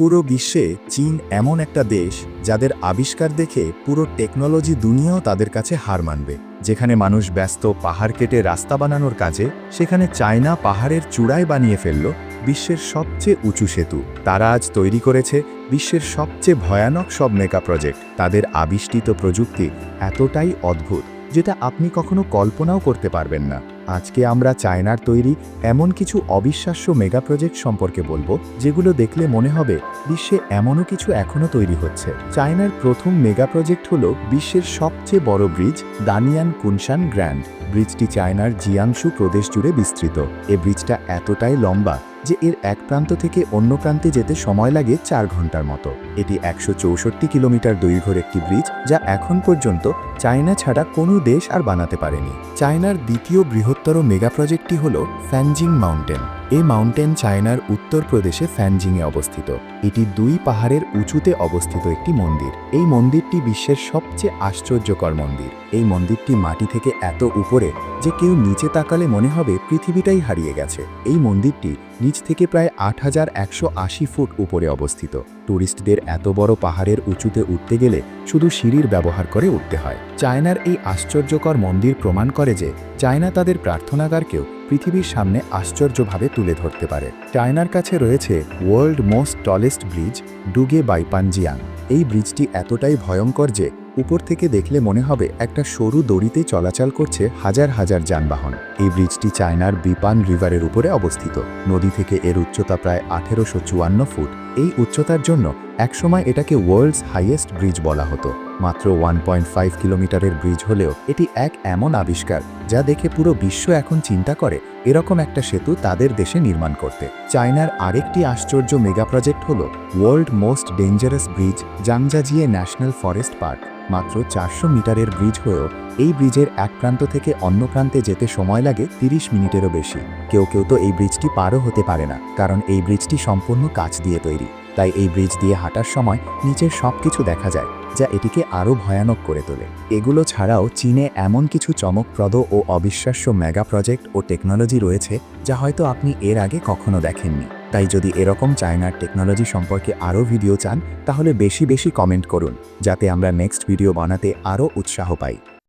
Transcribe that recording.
পুরো বিশ্বে চীন এমন একটা দেশ যাদের আবিষ্কার দেখে পুরো টেকনোলজি দুনিয়াও তাদের কাছে হার মানবে। যেখানে মানুষ ব্যস্ত, পাহাড় কেটে রাস্তা বানানোর কাজে, সেখানে চায়না পাহাড়ের চূড়ায় বানিয়ে ফেলল বিশ্বের সবচেয়ে উঁচু সেতু। তারা আজ তৈরি করেছে বিশ্বের সবচেয়ে ভয়ানক সব মেগা প্রজেক্ট। তাদের আবিষ্কৃত প্রযুক্তি এতটাই অদ্ভুত, যেটা আপনি কখনো কল্পনাও করতে পারবেন না। আজকে আমরা চায়নার তৈরি এমন কিছু অবিশ্বাস্য মেগা প্রজেক্ট সম্পর্কে বলব, যেগুলো দেখলে মনে হবে বিশ্বে এমনও কিছু এখনও তৈরি হচ্ছে। চায়নার প্রথম মেগা প্রজেক্ট হল বিশ্বের সবচেয়ে বড় ব্রিজ, দানিয়ান কুনশান গ্র্যান্ড। ব্রিজটি চায়নার জিয়াংশু প্রদেশ জুড়ে বিস্তৃত। এ ব্রিজটা এতটাই লম্বা যে এর এক প্রান্ত থেকে অন্য প্রান্তে যেতে সময় লাগে চার ঘণ্টার মতো। এটি একশো চৌষট্টি কিলোমিটার দৈর্ঘ্যের একটি ব্রিজ, যা এখন পর্যন্ত চায়না ছাড়া কোনো দেশ আর বানাতে পারেনি। চায়নার দ্বিতীয় বৃহত্তর মেগা প্রজেক্টটি হল ফ্যানজিং মাউন্টেন। এই মাউন্টেন চায়নার উত্তরপ্রদেশে ফ্যানজিংয়ে অবস্থিত। এটি দুই পাহাড়ের উঁচুতে অবস্থিত একটি মন্দির। এই মন্দিরটি বিশ্বের সবচেয়ে আশ্চর্যকর মন্দির। এই মন্দিরটি মাটি থেকে এত উপরে যে কেউ নিচে তাকালে মনে হবে পৃথিবীটাই হারিয়ে গেছে। এই মন্দিরটি নিচ থেকে প্রায় আট হাজার একশো আশি ফুট উপরে অবস্থিত। টুরিস্টদের এত বড় পাহাড়ের উঁচুতে উঠতে গেলে শুধু সিঁড়ির ব্যবহার করে উঠতে হয়। চায়নার এই আশ্চর্যকর মন্দির প্রমাণ করে যে চায়না তাদের প্রার্থনাগারকেও পৃথিবীর সামনে আশ্চর্যভাবে তুলে ধরতে পারে। চায়নার কাছে রয়েছে world most tallest bridge, Duge Beipanjiang এই ব্রিজটি এতটাই ভয়ঙ্কর যে উপর থেকে দেখলে মনে হবে একটা সরু দড়িতে চলাচল করছে হাজার হাজার যানবাহন। এই ব্রিজটি চায়নার বিপান রিভারের উপরে অবস্থিত। নদী থেকে এর উচ্চতা প্রায় আঠেরোশো চুয়ান্ন ফুট। এই উচ্চতার জন্য একসময় এটাকে ওয়ার্ল্ডস হাইয়েস্ট ব্রিজ বলা হতো। মাত্র ওয়ান পয়েন্ট ফাইভ কিলোমিটারের ব্রিজ হলেও এটি এক এমন আবিষ্কার, যা দেখে পুরো বিশ্ব এখন চিন্তা করে এরকম একটা সেতু তাদের দেশে নির্মাণ করতে। চায়নার আরেকটি আশ্চর্য মেগা প্রজেক্ট হল world most dangerous bridge, Zhangjiajie national forest park. মাত্র চারশো মিটারের ব্রিজ হয়েও এই ব্রিজের এক প্রান্ত থেকে অন্য প্রান্তে যেতে সময় লাগে তিরিশ মিনিটেরও বেশি। কেউ কেউ তো এই ব্রিজটি পারও হতে পারে না, কারণ এই ব্রিজটি সম্পূর্ণ কাচ দিয়ে তৈরি। তাই এই ব্রিজ দিয়ে হাঁটার সময় নিচের সব কিছু দেখা যায়। যা এটিকে আরও ভয়ানক করে তোলে। এগুলো ছাড়াও চীনে এমন কিছু চমকপ্রদ ও অবিশ্বাস্য মেগা প্রজেক্ট ও টেকনোলজি রয়েছে যা হয়তো আপনি এর আগে কখনো দেখেননি। তাই যদি এরকম চায়নার টেকনোলজি সম্পর্কে আরও ভিডিও চান, তাহলে বেশি বেশি কমেন্ট করুন, যাতে আমরা নেক্সট ভিডিও বানাতে আরও উৎসাহ পাই।